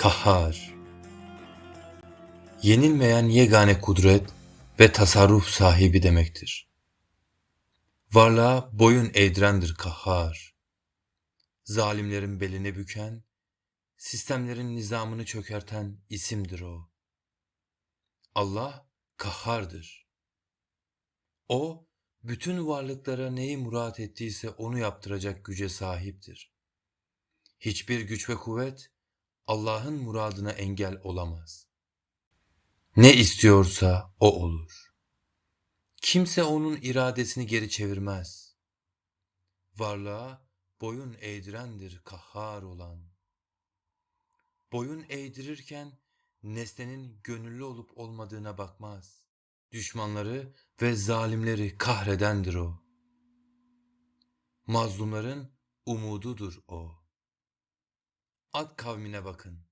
Kahhar Yenilmeyen yegane kudret ve tasarruf sahibi demektir. Varlığa boyun eğdirendir kahhar. Zalimlerin belini büken, sistemlerin nizamını çökerten isimdir o. Allah kahhardır. O, bütün varlıklara neyi murat ettiyse onu yaptıracak güce sahiptir. Hiçbir güç ve kuvvet Allah'ın muradına engel olamaz. Ne istiyorsa o olur. Kimse onun iradesini geri çevirmez. Varlığa boyun eğdirendir kahhar olan. Boyun eğdirirken nesnenin gönüllü olup olmadığına bakmaz. Düşmanları ve zalimleri kahredendir o. Mazlumların umududur o. Ad kavmine bakın.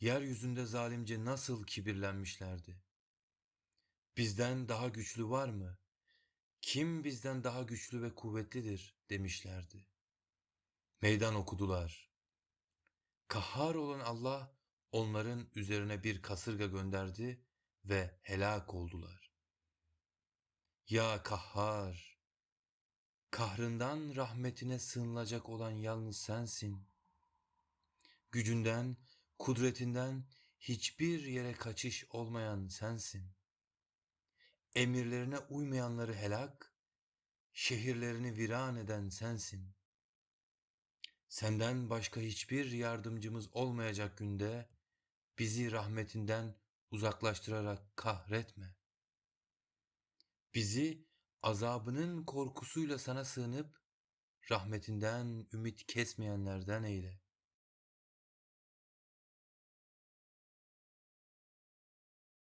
Yeryüzünde zalimce nasıl kibirlenmişlerdi. Bizden daha güçlü var mı? Kim bizden daha güçlü ve kuvvetlidir demişlerdi. Meydan okudular. Kahhar olan Allah onların üzerine bir kasırga gönderdi ve helak oldular. Ya kahhar! Kahrından rahmetine sığınılacak olan yalnız sensin. Gücünden, kudretinden hiçbir yere kaçış olmayan sensin. Emirlerine uymayanları helak, şehirlerini viran eden sensin. Senden başka hiçbir yardımcımız olmayacak günde bizi rahmetinden uzaklaştırarak kahretme. Bizi azabının korkusuyla sana sığınıp rahmetinden ümit kesmeyenlerden eyle.